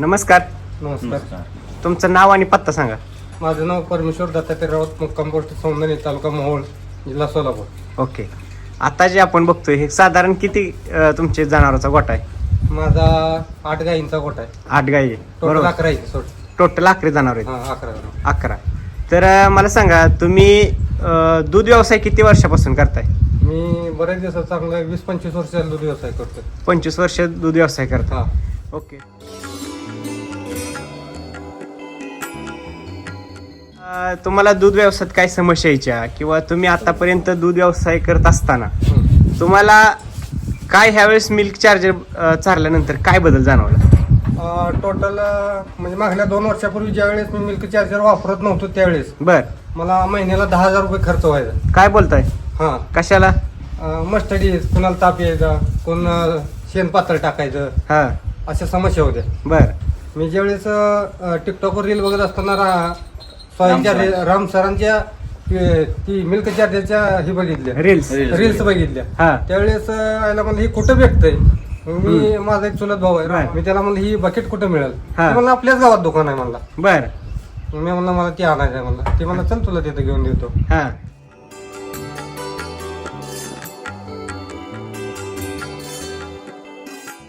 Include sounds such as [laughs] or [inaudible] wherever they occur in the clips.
नमस्कार. नमस्कार. तुमचं नाव आणि पत्ता सांगा. माझं नाव परमेश्वर दत्तात्रय राऊत मुक्काम पोस्ट सौंदर्य तालुका मोहोळ जिल्हा सोलापूर. ओके. आता जे आपण बघतोय हे साधारण किती अं, तुमचे जनावरांचा गोठा आहे? माझा आठ गाईंचा गोठा आहे. आठ गाई आहे. टोटल बरोबर. अकरा आहे सोड. टोटल अकरा जनावर आहेत. हा अकरा जण. अकरा. तर अं, मला सांगा तुम्ही अं, दूध व्यवसाय किती वर्षापासून करताय? मी बरेच दिवस चांगलं वीस पंचवीस वर्ष झालं दूध व्यवसाय करतो पंचवीस वर्ष दूध व्यवसाय करता. हा. ओके. अं, तुम्हाला दूध व्यवसायात काय समस्या यायच्या किंवा तुम्ही आतापर्यंत दूध व्यवसाय करत असताना. तुम्हाला काय ह्यावेळेस मिल्क चार्जर चारल्यानंतर काय बदल जाणवला? टोटल म्हणजे मागल्या दोन वर्षापूर्वी ज्या वेळेस मी मिल्क चार्जर वापरत नव्हतो त्यावेळेस बर. मला महिन्याला दहा हजार रुपये खर्च व्हायचा. काय बोलताय? हा. कशाला? मस्टडीज कुणाला ताप यायचा कोण अं, शेण पातळ टाकायचं हा. अशा समस्या होत्या. बर. मी ज्यावेळेस टिकटॉकवर रील बघत असताना रा- रे- राम सरांच्या अ, ती मिल्क चार्जरच्या ही बघितल्या. रील्स रील्स बघितल्या. हा. त्यावेळेस अ, आयला म्हणलं ही कुठं भेटतंय? मग मी माझा एक चुलत भाऊ आहे. मी त्याला म्हणलं ही बकेट कुठं मिळेल? हा. ते म्हणलं आपल्याच गावात दुकान आहे म्हणला. बर. मग मी म्हणलं मला ती आणायचं आहे म्हणलं. ते म्हणलं चल तुला तिथं घेऊन देतो. हा.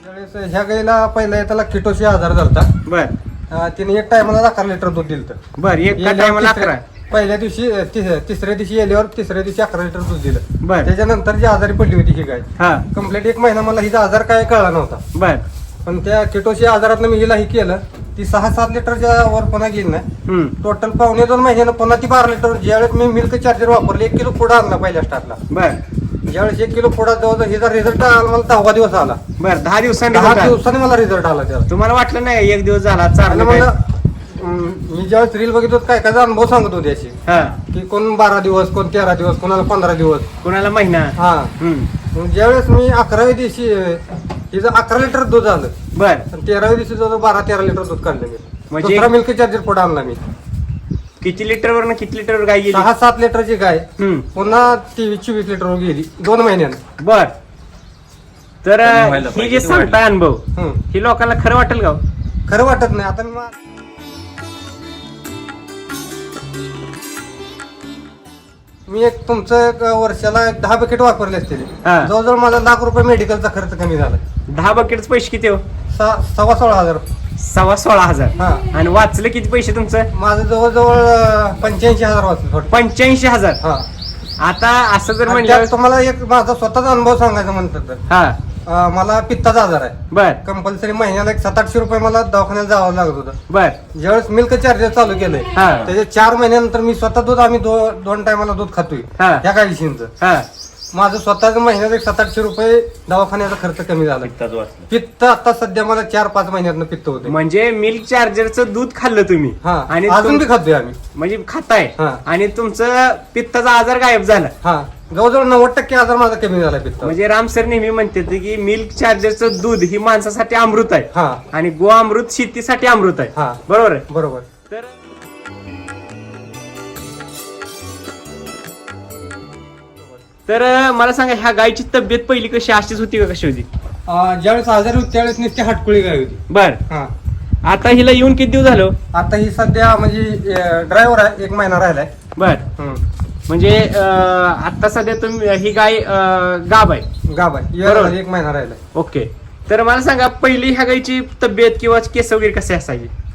त्यावेळेस ह्या गाईला पहिला त्याला किटोशी आजार झालता. बर. अ, तिने एक टायमाला अकरा लिटर दूध दिलं बर एक टायमाला अकरा पहिल्या दिवशी अ, तिस- तिसऱ्या दिवशी गेल्यावर तिसऱ्या दिवशी अकरा लिटर दूध दिलं. बर. त्याच्यानंतर जी आजारी पडली होती ही गाय हा. कंप्लीट एक महिना मला हिचा आजार काय कळला नव्हता. बर. पण त्या किटोशी आजारात मी हिला ही केलं ती सहा सात लिटरच्या वर पुन्हा गेली ना हम्म. टोटल पावणे दोन महिन्यानं पुन्हा ती बारा लिटर ज्यावेळेस मी मिल्क चार्जर वापरले एक किलो पुढा आणला पहिल्या स्टार्टला बर. ज्यावेळेस एक किलो पुढा जवळ हिचा रिझल्ट आला मला दहावा दिवस आला. बर दहा दिवसांनी दहा result आला. दिवसाने मला रिझल्ट आला त्याला तुम्हाला वाटलं नाही एक दिवस झाला आणि चाललं मला? अं, मी ज्यावेळेस रील बघित होतो काय काय अनुभव सांगत होते हा. की कोण बारा दिवस कोण तेरा दिवस कोणाला पंधरा दिवस. कोणाला महिना? हा. हम्म. मग ज्यावेळेस मी अकराव्या दिवशी हिचं अकरा लिटर दूध आलं बर. आणि तेराव्या दिवशी जवळ बारा तेरा लिटर दूध काढलं मी. म्हणजे- दुसरा मिल्क चार्जर पुढे आणला मी. किती लिटर वरनं किती लिटर गाय गेली? सहा सात लिटरची गाय. हम्म. पुन्हा तेवीस चोवीस लिटरवर गेली. दोन महिन्यानं. बर. तर कमी व्हायला ही पाहिजे, जे ते सांगताय अनुभव हम्म. ही लोकांना खरं वाटेल का हो? खरं वाटत नाही. आता मी मा- मी एक तुमचं एक वर्षाला एक दहा बकेट वापरले असतील. हा. जवळजवळ माझा लाख रुपये मेडिकलचा खर्च कमी झाला. दहा बकेट पैसे किती हो? सव्वा सोळा हजार. सव्वा सोळा हजार. हा. आणि वाचलं किती पैसे तुमचं? माझं जवळजवळ पंच्याऐंशी हजार वाचले थोडं पंच्याऐंशी हजार. हा. आता असं जर आणि म्हणलं त्यात तुम्हाला एक माझा स्वतःचा अनुभव सांगायचा म्हणतात तर. हा. अं, मला पित्ताचा आजार आहे. बर. कंपल्सरी महिन्याला एक सात आठशे रुपये मला दवाखान्यात जावं लागत होतं. बर. ज्यावेळेस मिल्क चार्जर चालू केलंय हा. त्याच्या चार महिन्यानंतर मी स्वतः दूध आम्ही दो- दोन टायमाला दूध खातोय. हा. ह्या काळजीशींच हा. माझं स्वतःच महिन्यात एक सात आठशे रुपये दवाखान्याचा खर्च कमी झाला. पित्ताच वाचलं पित्त आता सध्या मला चार पाच महिन्यात पित्त होते म्हणजे मिल्क चार्जरचं दूध खाल्लं तुम्ही. हा आणि अजून तुम- बी खातोय आम्ही. म्हणजे खाताय. हा. आणि तुमचं पित्ताचा आजार गायब झाला. हा. जवळजवळ नव्वद टक्के आजार माझा कमी झाला पित्त म्हणजे राम सर नेहमी म्हणते की मिल्क चार्जरचं दूध ही माणसासाठी अमृत आहे. हा. आणि गो अमृत शेतीसाठी अमृत आहे. हा. बरोबर? आहे बरोबर. तर तर अं, मला सांगा ह्या गायची तब्येत पहिली कशी अशीच होती का कशी होती? अं, ज्यावेळेस आजारी होती त्यावेळेस नुसती हटकुळी गाय होती. बर. हा. आता हिला येऊन किती दिवस झालो? आता ही सध्या म्हणजे ड्रायव्हर आहे एक महिना राहिलाय. बर. हम्म. म्हणजे अं, आता सध्या तुम्ही ही गाय अं, गाब आहे. गाभ आहे. बरोबर. येणार एक महिना राहिलाय. ओके. तर मला सांगा पहिली ह्या गायची तब्येत किंवा केस वगैरे कसे असायचे?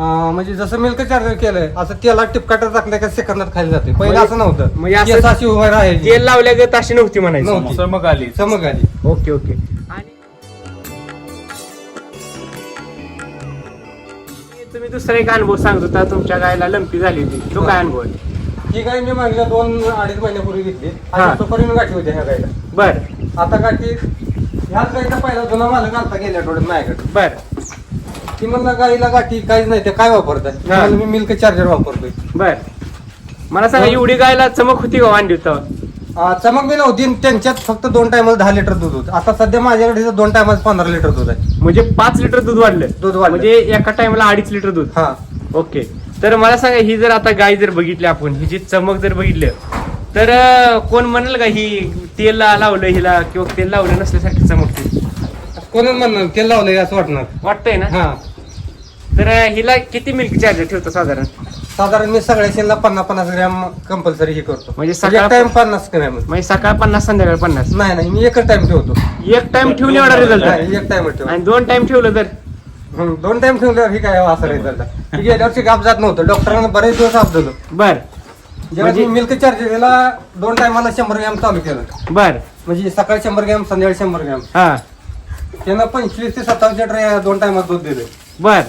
म्हणजे जसं मिल्क चार्जर केलंय असं तेला टिपकाटर टाकल्या का सेकंदात खाली जाते पहिलं म्हणजे- असं नव्हतं. म्हणजे असं- केस अशी उभं राहायची. तेल लावल्यागत अशी नव्हती म्हणायची. नव्हती. चमक आली. चमक आली. Okay okay. आणि तुम्ही दुसरा एक अनुभव सांगत होता तुमच्या गायला लंपी झाली होती. तो काय अनुभव आहे? ही गाय मी मागल्या दोन अडीच महिन्यापूर्वी घेतली. हा. आणि सुपारीनं गाठी होत्या ह्या गायला. बर. आता गाठी ह्याच गायचा पहिला जुना मालक आलता गेल्या आठवड्यात माझ्याकडे. बर. ती म्हणला गाईला गाठी काहीच नाही. ते काय वापरताय? मी हा. म्हणलं, मी मिल्क चार्जर वापरतोय. बर. मला सांगा एवढी गायला चमक होती का वांडी होता? चमक बी नव्हती. आणि त्यांच्यात फक्त दोन टायमाला दहा लिटर दूध होतं. आता सध्या माझ्याकडे इथं दोन टायमाला पंधरा लिटर दूध आहे. म्हणजे पाच लिटर दूध वाढलं. दूध वाढलं. म्हणजे एका टाइमला अडीच लिटर दूध. हा. ओके तर मला सांगा ही जर आता गाय जर बघितली आपण हिची चमक जर बघितलं तर अं, कोण म्हणेल का ही तेल लावलं हिला किंवा तेल लावलं नसल्यासारखी चमकते कोणच म्हणणार तेल लावलंय असं वाटणार. वाटतंय ना? हा. तर हिला किती मिल्क चार्जर ठेवतो साधारण? साधारण मी सगळ्या शेणला पन्नास पन्नास ग्रॅम कंपल्सरी हे करतो. म्हणजे सकाळ- एक टाइम पन्नास ग्रॅम म्हणजे सकाळ पन्नास संध्याकाळ पन्नास? नाही नाही मी एकच टाइम ठेवतो. एक टाइम ठेवून एवढा रिझल्ट नाही, एक टाइम ठेवतो. आणि दोन टाइम ठेवलं तर? हं, दोन टाइम ठेवल्यावर ही काय असं रिझल्ट गेल्या वर्षी गाप जात नव्हतं. डॉक्टरांना बरेच दिवस आपलं बर. जेव्हा म्हणजे- मी मिल्क चार्जरला दोन टायमाला शंभर ग्रॅम चालू केलं. बर. म्हणजे सकाळी शंभर ग्रॅम संध्याकाळी शंभर ग्रॅम. हा. त्यानं पंचवीस ते सत्तावीस लिटर दोन टायमात दूध दिले. बर.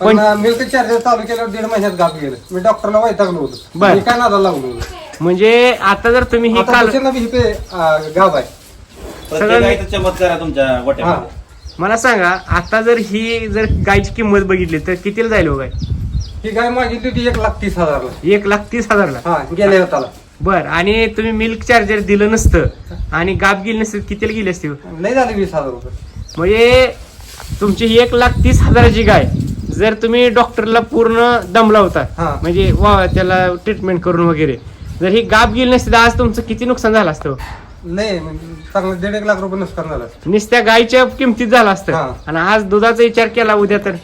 पण मिल्क चार्जर चालू केल्यावर दीड महिन्यात गाप गेलं. मी डॉक्टरला वैतागलो होतो. बर. मी काय नादा लागलो होतो? म्हणजे आता जर तुम्ही हे आता काल बी गाव आहे. प्रत्येक गाईचा चमत्कार आहे तुमच्या हा. गोट्यामध्ये मला सांगा आता जर ही जर गायची किंमत बघितली तर कितीला जाईल हो गाय? ही गाय मागितली होती एक लाख तीस हजारला. एक लाख तीस हजारला. हा गेल्या होताला. बर आणि तुम्ही मिल्क चार्जर दिलं नसतं आणि गाप गेली नसते कितीला गेली असती? हो? लय झाले वीस हजार रुपये. म्हणजे तुमची ही एक लाख तीस हजाराची गाय. जर तुम्ही डॉक्टरला पूर्ण दमला होता हा. म्हणजे वा त्याला ट्रीटमेंट करून वगैरे जर ही गाप गेली नसती तर आज तुमचं किती नुकसान झालं असतं हो? लय चांगलं दीड एक लाख रुपये नुकसान झालं नुसत्या गायच्या किमतीत झालं असतं. आणि आज दुधाचा विचार केला उद्या तर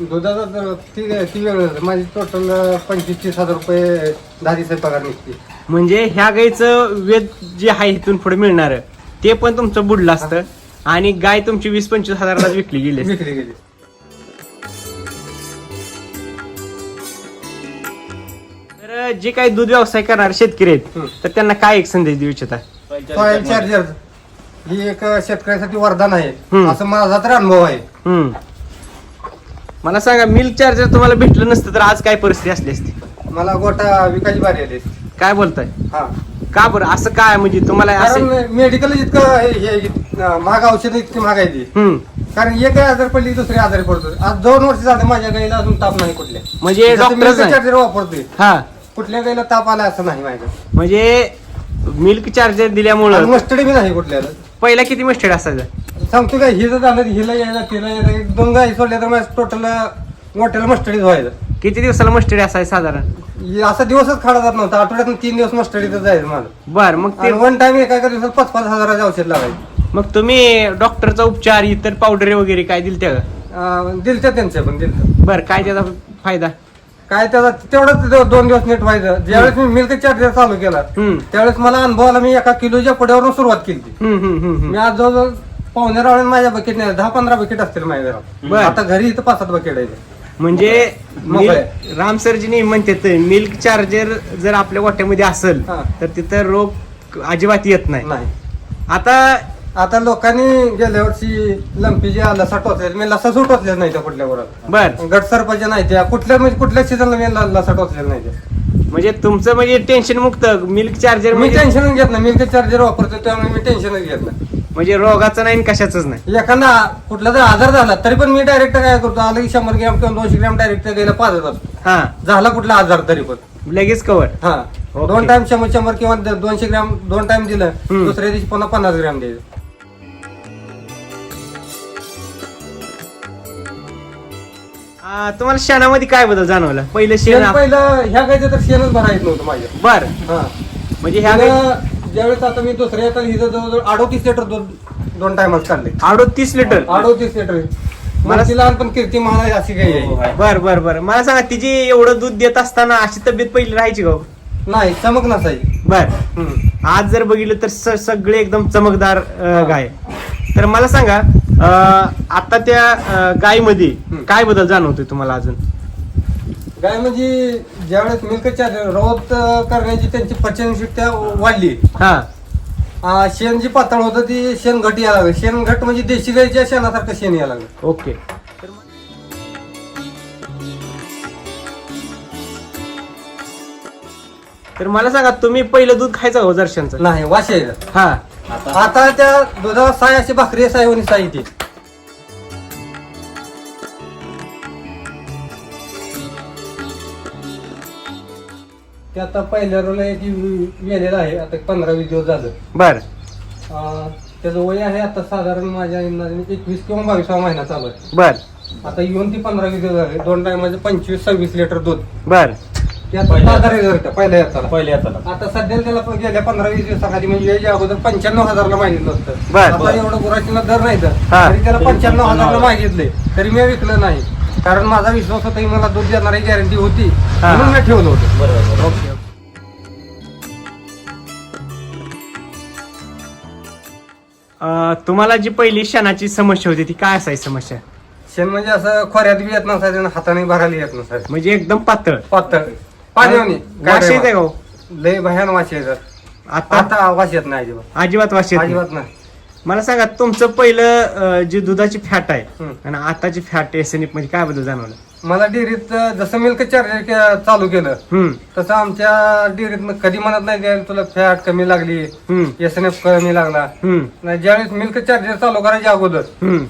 दुधाचा तर ती ती वेळ माझी टोटल पंचवीस तीस हजार रुपये दहा दिवसाची पगार निघते म्हणजे ह्या गाईचं वेद जे आहे इथून पुढे मिळणार ते पण तुमचं बुडलं असतं आणि गाय तुमची वीस पंचवीस हजारालाच विकली गेली असती. विकली गेली जे काही दूध व्यवसाय करणारे शेतकरी आहेत. तर त्यांना काय एक संदेश देऊ इच्छिता? सॉइल चार्जर ही एक शेतकऱ्यासाठी वरदान आहे. हम्म. असं माझा तर अनुभव आहे. हम्म. मला सांगा मिल्क चार्जर तुम्हाला भेटलं नसतं तर आज काय परिस्थिती असली असती? मला गोटा विकायची बारी आली काय बोलताय? हा. का बरं? असं काय म्हणजे तुम्हाला असं मेडिकल इतकं हे- हे इतकं महाग औषध इतकी महाग आहे हम्म. कारण एक आजार पडली दुसरी आजारी पडतो आज दोन वर्ष झाले माझ्या गाईला अजून ताप नाही कुठल्या. म्हणजे डॉक्टर चार्जर वापरतोय. हा. कुठल्या गाईला ताप आला असं नाही माझ्या म्हणजे मिल्क चार्जर दिल्यामुळं. मस्टडी बी नाही कुठल्याला पहिला किती मिस्टेड असायचं? सांगतो काय हिला झालं हिला यायला तिला यायला एक दोन गाई सोडल्या तर माझ्या टोटल मोठ्याला मस्टडीच व्हायचं. किती दिवसाला मस्टेड असायचं साधारण? हे असा दिवसच खाडा जात नव्हता आठवड्यातून तीन दिवस मस्टडीतच जायचं माझं. बर मग ते आणि वन टाइम एका एका दिवसात पाच पाच हजाराचे औषध लावायचे मग तुम्ही डॉक्टरचा उपचार इतर पावडर वगैरे काय दिल त्या अं, दिलते त्यांचे पण दिलते बर काय त्याचा फायदा? काय त्याचा तेवढंच दो- दोन दिवस नीट व्हायचं ज्यावेळेस मी मिल्क चार्जर चालू केला हम्म. त्यावेळेस मला अनुभव आला मी एका किलोच्या पुढ्यावरून सुरुवात केली हम्म, हम्म, हम्म, हम्म. मी आज जवळजवळ पावणे रावळे माझ्या बकेट नाही दहा पंधरा बकेट असतील माझ्या बर. घरात आता घरी इथं पाच सात बकेट आहे म्हणजे मोकळे. मिल्क- राम सरजीने म्हणतात मिल्क चार्जर जर आपल्या गोठ्यामध्ये असेल हा. तर तिथं रोग अजिबात येत नाही नाही आता आता लोकांनी गेल्या वर्षी लंपी जे लसा टोचले मी लसा सुटवतलेच नाही त्या कुठल्या वरात बर गट सरपंच नाही त्या. कुठल्या म्हणजे कुठल्या सीझनला मी ल- लसा टोचलेला नाही त्या. म्हणजे तुमचं म्हणजे टेन्शन मुक्त मिल्क चार्जर मी म्हणजे टेन्शनच घेत नाही. मिल्क चार्जर वापरतो त्यामुळे मी टेन्शनच घेत नाही. म्हणजे रोगाचं नाही आणि कशाचंच नाही. एखादा कुठला जर आजार झाला तरी पण मी डायरेक्ट काय करतो? आलं की शंभर ग्रॅम किंवा दोनशे ग्रॅम डायरेक्ट गेला पाच हजार हा. झाला कुठला आजार तरी पण. लगेच कवर हा. दोन टाइम शंभर शंभर किंवा द- दोनशे ग्रॅम दोन टाइम दिलं हम्म. दुसऱ्या दिवशी पुन्हा पन्नास ग्रॅम द्यायचं. तुम्हाला शेणामध्ये काय बदल जाणवला? पहिलं शेण शेण पहिलं ह्या गायचं तर शेणच भरा येत नव्हतं माझ्या. बर. हा. म्हणजे ह्या गाई- ज्यावेळेस आता मी दुसऱ्या येतात हिचं जवळजवळ अडोतीस लिटर दूध दोन टायमात काढले अडोतीस लिटर? अडोतीस लिटर. मला- मला लहान पण कीर्ती महाराज अशी काही आहे. बर बर बर. मला सांगा तिची एवढं दूध देत असताना अशी तब्येत पहिली राहायची का हो? नाही चमक नसायची. बर. हम्म. आज जर बघितलं तर स- सगळे एकदम चमकदार अं, गाय. तर मला सांगा आता त्या गायमध्ये. काय बदल जाणवतोय तुम्हाला अजून? गाय म्हणजे ज्यावेळेस मिल्कच्या रवत करण्याची त्यांची पचनशक्ती वाढली. हा. आ, शेण जी पातळ होतं ती शेण घट यायला लागलं. शेण घट म्हणजे देशी गायच्या शेणासारखं शेण यायला लागलं. ओके. तर मला सांगा तुम्ही पहिलं दूध खायचं हो दर्शनचं नाही वाश यायचं. हा. आता? त्या दुधाला साय अशी भाकरी साय होणी साय ती. ते आता पहिल्या रोला एक गेलेलं आहे आता पंधरा वीस दिवस झालं. बर. त्याचं वय आहे आता साधारण माझ्या अंदाजाने एकवीस किंवा बावीसावा महिना चालू आहे. बर. आता येऊन ती पंधरा वीस दिवस झाले दोन टायमाचे पंचवीस सव्वीस लिटर दूध. बर. ते आता पहिल्या- पहिल्या याचा त्याला गेल्या पंधरा वीस दिवसाखाली म्हणजे याच्या अगोदर पंच्याण्णव हजारला मागितलं होतं. बर, आता बर. एवढं गुराशीला दर नाही तर. हा. तरी त्याला पंच्याण्णव हजारला मागितले तरी मी विकलं नाही. कारण माझा विश्वास होता की मला दूध देणारी गॅरंटी होती. हा. म्हणून मी ठेवलं होतं. बरोबर तुम्हाला जी पहिली क्षणाची समस्या होती ती काय असायची समस्या? शेण म्हणजे असं खोऱ्यात बी येत नसायचं आणि हाताने भरायला येत नसायचं. म्हणजे एकदम पातळ. पातळ. पाण्याने वास येते का हो? लय भयान वास येतात आता? आता वास येत नाही अजिबात. अजिबात वास येत नाही. अजिबात नाही. मला सांगा तुमचं पहिलं अं, जी दुधाची फॅट आहे हम्म. आणि आताची फॅट एसएनएफमध्ये काय बदल जाणवलं? मला डेअरीत जसं मिल्क चार्जर चालू केलं हम्म. तसं आमच्या डेअरीत कधी म्हणत नाही "द्या, तुला फॅट कमी लागली हम्म. एस एन एफ कमी लागला. हम्म. नाही ज्यावेळेस मिल्क चार्जर चालू करायच्या अगोदर हम्म.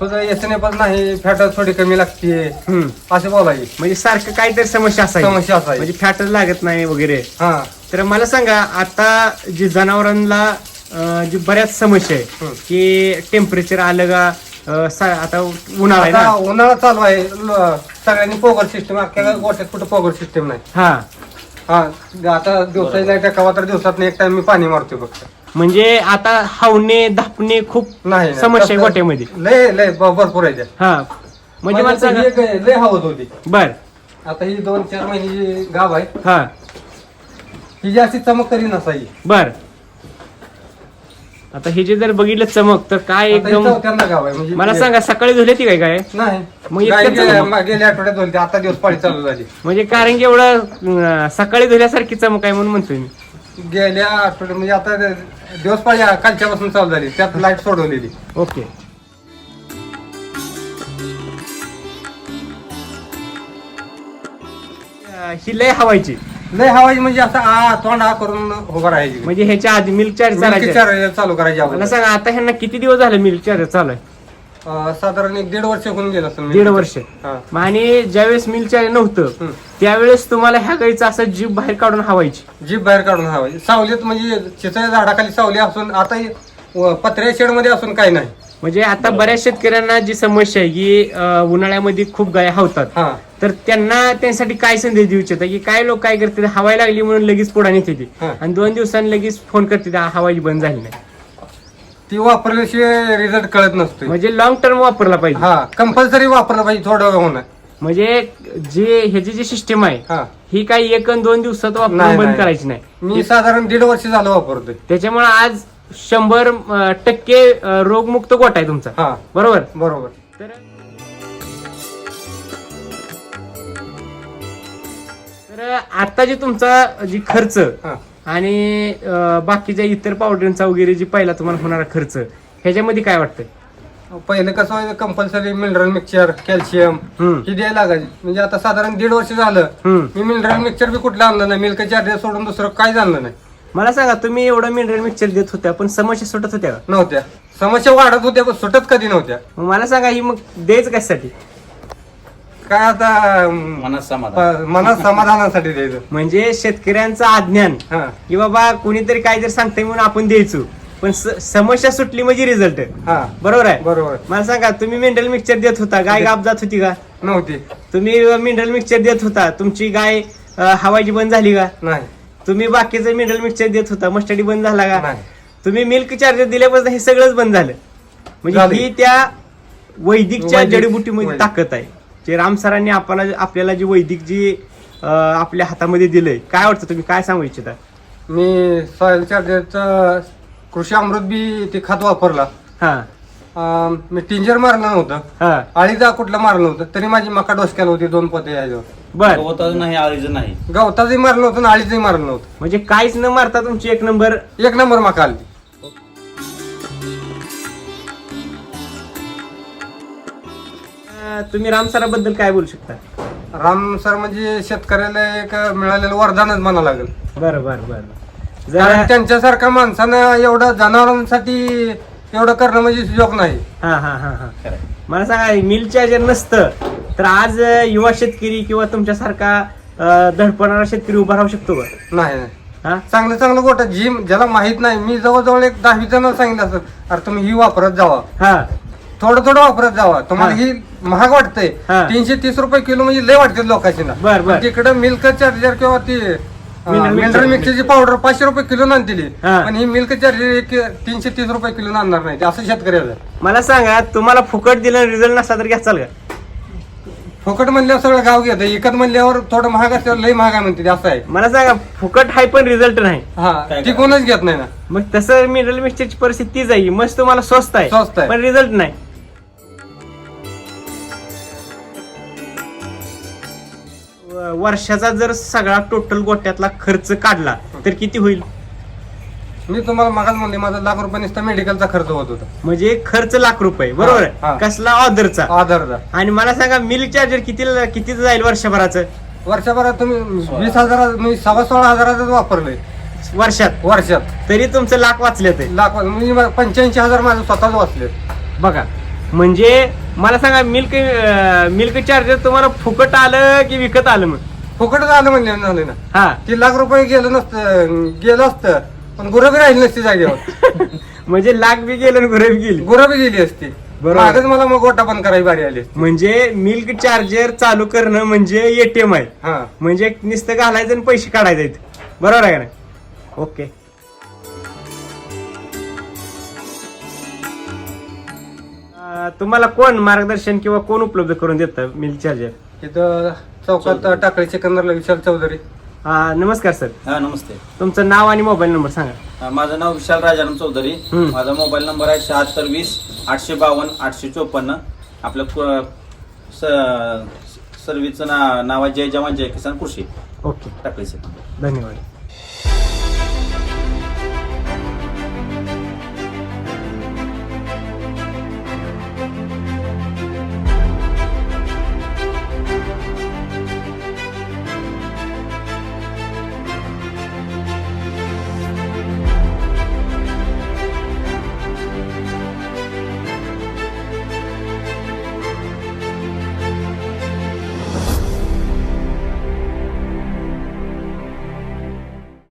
तुझं एस एन एफच नाही फॅट थोडी कमी लागते हम्म. असे बोलायचे म्हणजे सारखं काहीतरी समस्या असायची समस्या असायची म्हणजे फॅटच लागत नाही वगैरे. हा. तर मला सांगा आता जी जनावरांना अं, जी बऱ्याच समस्या आहे. की टेम्परेचर आलं का अं, सा- आता उन्हाळा आहे आता ना उन्हाळा चालू आहे. ल- सगळ्यांनी पोगर सिस्टम अख्ख्या कुठं पोगर सिस्टम नाही. हा. हा आता दिवसाची लाइट टाकावा तर दिवसात एक टाइम मी पाणी मारतो फक्त. म्हणजे आता हावणे धापणे खूप नाही नाही. समस्या आहे गोट्यामध्ये. लय लय भरपूर आहे त्या. हा. म्हणजे मला सांगा एक लय हवत होती. बर. आता ही दोन चार महिन्याची गाव आहे हा. ही जी अशी चमक तरी नसाई बर. आता हे जे जर बघितलं चमक तर काय आता ही एकदम चौथ्यांदा गाव आहे. म्हणजे मला सांगा सकाळी धुले ती काय काय? नाही. मग गेल्या चमक? गेल्या आठवड्यात आता दिवस पाळी चालू झाली. म्हणजे कारण की एवढं अं, सकाळी धुल्यासारखी चमक आहे म्हणून म्हणतोय मी. गेल्या आठवड्यात म्हणजे आता दिवस पाळी कालच्यापासून चालू झाली. त्यात लाइट सोडवलेली. ओके. अं, ही लय हवायची. लय हवाई म्हणजे असं आ तोंड आ करून उभं राहायची. म्हणजे ह्याच्या आधी मिल्क चार्ज मिल्क चालू करायची मला अगोदर. सांगा आता ह्यांना किती दिवस झाले मिल्क चार्ज चालू आहे? अं, साधारण एक दीड वर्ष होऊन गेलं असेल दीड वर्ष. हा. मग आणि ज्यावेळेस मिल्क चार्ज नव्हतं हम्म. त्यावेळेस तुम्हाला ह्या गाईचं असं जीभ बाहेर काढून हवायची. जीभ बाहेर काढून हवाई सावलीत म्हणजे चितळ्या झाडाखाली सावली असून आता व- पत्र्या शेडमध्ये असून काही नाही. म्हणजे आता बऱ्याच शेतकऱ्यांना जी समस्या आहे की अं, उन्हाळ्यामध्ये खूप गाय हवतात हा. तर त्यांना त्यांसाठी काय संदेश देऊ इच्छिता की काय लोक काय करते हवाय लागली म्हणून लगेच पुढे नेते ते हा. आणि दोन दिवसांनी लगेच फोन करते हवाई बंद झाली नाही. ती वापरल्याशिवाय रिझल्ट कळत नसतो म्हणजे लॉंग टर्म वापरला पाहिजे. हा कंपल्सरी वापरलं पाहिजे थोडं होणं. म्हणजे जे ह्याची जी सिस्टम आहे हा. ही काही एक अन दोन दिवसात वापरून नाही, बंद नाही. करायची नाही. मी साधारण दीड वर्ष झालं वापरतोय. त्याच्यामुळे आज शंभर अं, टक्के अं, रोगमुक्त गोट आहे तुमचा. हा. बरोबर? बरोबर. तर तर आता जे तुमचा जी खर्च हा. आणि बाकीच्या इतर पावडरचा वगैरे जी पहिला तुम्हाला होणारा खर्च ह्याच्यामध्ये काय वाटतंय? पहिलं कसं व्हायचं कंपल्सरी मिनरल मिक्सचर कॅल्शियम. ही द्यायला लागायची. म्हणजे आता साधारण दीड वर्ष झालं. मी मिनरल मिक्सचर बी कुठलं आणलं नाही. मिल्क चार्जर सोडून दुसरं काय आणलं नाही. मला सांगा तुम्ही एवढं मिनरल मिक्सचर देत होत्या पण समस्या सुटत होत्या का? नव्हत्या. समस्या वाढत होत्या पण सुटत कधी नव्हत्या? मला सांगा ही मग द्यायचं कशासाठी? काय आता मनात समाधान. प- मनात समाधानासाठी द्यायचं. म्हणजे शेतकऱ्यांचं अज्ञान हा. की बाबा कोणीतरी काहीतरी सांगतंय म्हणून आपण द्यायचो. पण स- समस्या सुटली म्हणजे रिझल्ट हा. बरोबर आहे? बरोबर मला सांगा तुम्ही मिनरल मिक्सचर देत होता. गाय गाप जात होती का? नव्हती. तुम्ही मिनरल मिक्सचर देत होता. तुमची गाय अं, हवायची बंद झाली का? नाही. तुम्ही बाकीचं मिनरल मिक्सचर देत होता. मस्टडी बंद झाला का? नाही. तुम्ही मिल्क चार्जर दिल्यापासून हे सगळंच बंद झालं. म्हणजे. ही त्या वैदिकच्या वैदिक- जडीबुटीमध्ये वैदिक. ताकद आहे. जे राम सरांनी आपल्याला आपल्याला जी वैदिक जी आपल्या हातामध्ये दिलंय काय वाटतं तुम्ही? काय सांगू इच्छिता? मी सॉइल चार्जरचं कृषी अमृत बी ते खत वापरला. हा. अं, मी टिंजर मारलं नव्हतं. हा. आळीजा कुठलं मारलं नव्हतं. तरी माझी मका डोसक्याला होती दोन पोते याच्यावर बर. गवताचं नाही आळीचं नाही. गवताचंही मारलं नव्हतं आणि आळीचंही मारलं नव्हतं. म्हणजे काहीच न मारता तुमची एक नंबर एक नंबर मका आली. तुम्ही राम सराबद्दल काय बोलू शकता? राम सर म्हणजे शेतकऱ्याला एक मिळालेलं वरदानच म्हणा लागेल. बरं बरं बरं. कारण जरा त्यांच्यासारखा माणसानं एवढं जनावरांसाठी एवढं करणं म्हणजे योग नाही. हा हा हा हा. मला सांगा मिल चार्जर नसतं तर आज अं, युवा शेतकरी किंवा तुमच्यासारखा अं, धडपणारा शेतकरी उभा राहू शकतो का? नाही नाही. हा? चांगलं चांगलं गोट जिम ज्याला माहीत नाही मी जवळजवळ एक दहावी जण सांगितलं असं अरे तुम्ही ही वापरत जावा. हा. थोडं थोडं वापरत जावा. तुम्हाला हा. महाग वाटतंय. हा. तीनशे तीस रुपये किलो म्हणजे लय वाटते लोकांची ना. बर, बर. तिकडे मिल्क चार्जर किंवा ती. मिनरल मिक्सरची पावडर पाचशे रुपये किलो आणतील हा. पण ही मिल्क चार्जर एक तीनशे तीस रुपये किलो आणणार नाही. असं शेतकऱ्याचं. मला सांगा तुम्हाला फुकट दिलं रिझल्ट नसला तर घ्याचाल का? फुकट म्हणल्यावर सगळं गाव घेतं. एकत म्हणल्यावर थोडं महाग असल्यावर लई महाग आहे म्हणते असं आहे. मला सांगा फुकट हाय पण रिझल्ट नाही. हा. ती कोणच घेत नाही ना. मग तसं मिनरल मिक्सचरची परिस्थिती तीच आहे. मस्त तुम्हाला स्वस्त आहे. स्वस्त आहे. पण रिझल्ट नाही. वर्षाचा जर सगळा टोटल गोट्यातला खर्च काढला तर किती होईल? मी तुम्हाला मागास म्हणले माझा लाख रुपये नुसता मेडिकलचा खर्च होत होता. म्हणजे खर्च लाख रुपये बरोबर? हा. आहे कसला ऑर्डरचा आधारचा आणि मला सांगा मिल्क चार्जर किती किती जाईल वर्षभराचं? वर्षभरात तुम्ही वीस हजार मी सव्वा सोळा हजाराचं वापरलंय. वर्षात? वर्षात. तरी तुमचं लाख वाचले ते लाख मी पंच्याऐंशी हजार माझं स्वतःच वाचले बघा म्हणजे मला सांगा मिल्क मिल्क चार्जर तुम्हाला फुकट आलं की विकत आलं मग? फुकटच आलं म्हणले झालं ना. हा. ती लाख रुपये गेलं नसतं गेलं असतं पण गुरं बी राहिली नसती जागेवर. [laughs] म्हणजे लाख बी गेलं आणि घरे बी गेली. गुरं बी गेली असती. बरोबर. मला मग गोटा बंद करायची बारी आली. म्हणजे मिल्क चार्जर चालू करणं म्हणजे एटीएम आहे. हा. म्हणजे नुसतं घालायचं आणि पैसे काढायचे. बरोबर आहे का नाही? ओके तुम्हाला कोण मार्गदर्शन किंवा कोण उपलब्ध करून देतं मिल्क चार्जर तिथं चौकात टाकळी सिकंदरला विशाल चौधरी. हा नमस्कार सर. हा नमस्ते. तुमचं नाव आणि मोबाईल नंबर सांगा. हा, माझं नाव विशाल राजाराम चौधरी. हम्म. माझा मोबाईल नंबर आहे शहात्तर वीस आठशे बावन्न आठशे चोपन्न. आपलं कु- स- सर्व्हिसचं ना नाव आहे जय जवान जय किसान कृषी. ओके. टाकळी धन्यवाद.